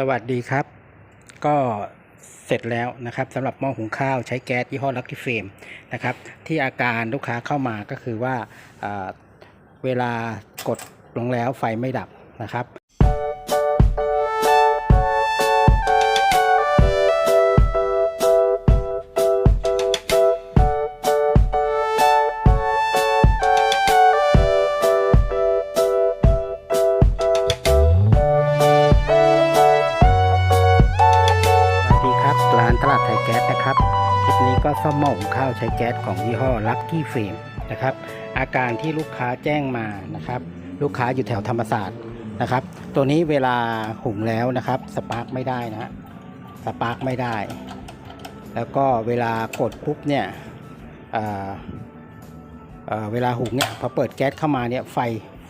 สวัสดีครับ ก็เสร็จแล้วนะครับสำหรับหม้อหุงข้าวใช้แก๊สยี่ห้อลักกี้เฟมนะครับ ที่อาการลูกค้าเข้ามาก็คือว่าอ่าเวลากดลงแล้วไฟไม่ดับนะครับ ตลาดไทยแก๊สนะครับคลิปนี้ก็ซ่อมหม้อหุงข้าวใช้แก๊สของยี่ห้อลั c กี้เฟมนะครับ อาการที่ลูกค้าแจ้งมานะครับ ลูกค้าอยู่แถวธรรมศาสตร์นะครับ ตัวนี้เวลาหุงแล้วนะครับ สปาร์กไม่ได้นะฮะสปาร์กไม่ได้ แล้วก็เวลากดปุ๊บเนี่ยเเวลาหุงเนี่ยพอเปิดแก๊สเข้ามาเนี่ยไฟ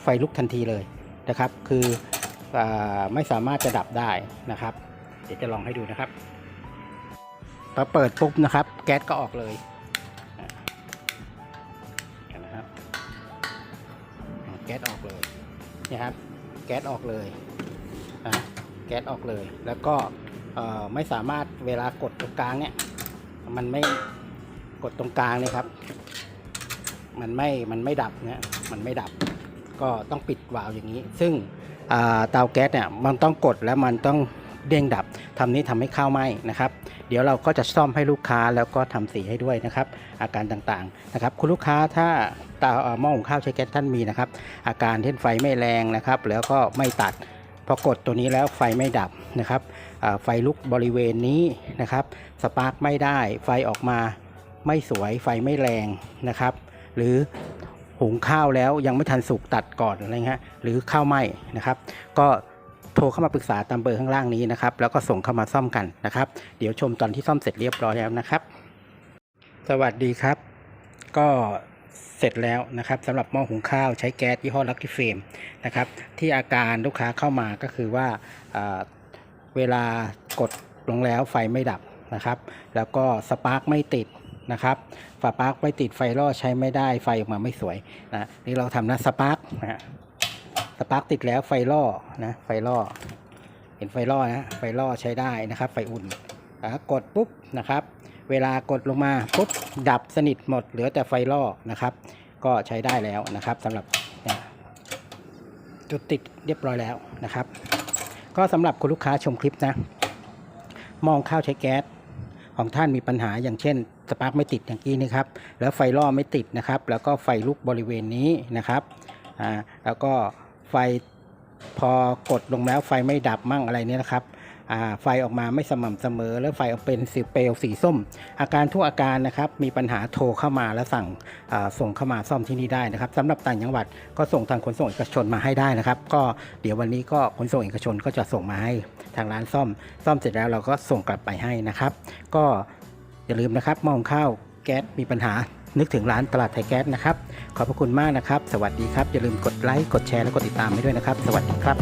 ไฟลุกทันทีเลยนะครับ คืออไม่สามารถจะดับได้นะครับ เดี๋ยวจะลองให้ดูนะครับ พอเปิดปุ๊บนะครับ แก๊สก็ออกเลยนะครับแก๊สออกเลยเนี่ยครับ แก๊สออกเลยอะแก๊สออกเลย แล้วก็เอ่อไม่สามารถเวลากดตรงกลางเนี่ย มันไม่กดตรงกลางเนี่ยครับ มันไม่มันไม่ดับเนี่ยมันไม่ดับ ก็ต้องปิดวาล์วอย่างนี้ ซึ่งอ่าเตาแก๊สเนี่ยมันต้องกดแล้วมันต้อง เด้งดับทำนี้ทำให้ข้าวไหม้นะครับ เดี๋ยวเราก็จะซ่อมให้ลูกค้าแล้วก็ทำสีให้ด้วยนะครับ อาการต่างๆนะครับ คุณลูกค้าถ้าตาหม้อหุงข้าวใช้แก๊สท่านมีนะครับ อาการเช่นไฟไม่แรงนะครับ แล้วก็ไม่ตัดพอกดตัวนี้แล้วไฟไม่ดับนะครับไฟลุกบริเวณนี้นะครับ สปาร์กไม่ได้ ไฟออกมาไม่สวยไฟไม่แรงนะครับ หรือหุงข้าวแล้วยังไม่ทันสุกตัดก่อนอะไรเงี้ยหรือข้าวไหม้นะครับ ก็ โทรเข้ามาปรึกษาตามเบอร์ข้างล่างนี้นะครับ แล้วก็ส่งเข้ามาซ่อมกันนะครับ เดี๋ยวชมตอนที่ซ่อมเสร็จเรียบร้อยแล้วนะครับ สวัสดีครับ ก็เสร็จแล้วนะครับสำหรับหม้อหุงข้าวใช้แก๊สยี่ห้อลักกี้เฟมนะครับที่อาการลูกค้าเข้ามาก็คือว่าเวลากดลงแล้วไฟไม่ดับนะครับ แล้วก็สปาร์กไม่ติดนะครับฝาปาร์กไม่ติดไฟล่อใช้ไม่ได้ไฟออกมาไม่สวยนะนี่เราทำนะสปาร์กนะ สปาร์กติดแล้วไฟล่อนะไฟล่อ เห็นไฟล่อนะไฟล่อใช้ได้นะครับ ไฟอุ่นกดปุ๊บนะครับ เวลากดลงมาปุ๊บดับสนิทหมดเหลือแต่ไฟล่อนะครับ ก็ใช้ได้แล้วนะครับสำหรับจุดติดเรียบร้อยแล้วนะครับ ก็สำหรับคุณลูกค้าชมคลิปนะ มองข้าวใช้แก๊สของท่านมีปัญหาอย่างเช่นสปาร์กไม่ติดอย่างนี้นะครับ แล้วไฟล่อไม่ติดนะครับ แล้วก็ไฟลุกบริเวณนี้นะครับอ่าแล้วก็ ไฟพอกดลงแล้วไฟไม่ดับมั่งอะไรเนี่ยนะครับไฟออกมาไม่สม่ำเสมอ แล้วไฟออกเป็นสีเปลวสีส้ม อาการทุกอาการนะครับมีปัญหาโทรเข้ามาแล้วสั่งส่งเข้ามาซ่อมที่นี่ได้นะครับสำหรับต่างจังหวัดก็ส่งทางขนส่งเอกชนมาให้ได้นะครับ ก็เดี๋ยววันนี้ก็ขนส่งเอกชนก็จะส่งมาให้ทางร้านซ่อม ซ่อมเสร็จแล้วเราก็ส่งกลับไปให้นะครับ ก็อย่าลืมนะครับมองข้าวแก๊สมีปัญหา นึกถึงร้านตลาดไทยแก๊สนะครับ ขอบพระคุณมากนะครับ สวัสดีครับ อย่าลืมกดไลค์ กดแชร์ และกดติดตามให้ด้วยนะครับ สวัสดีครับ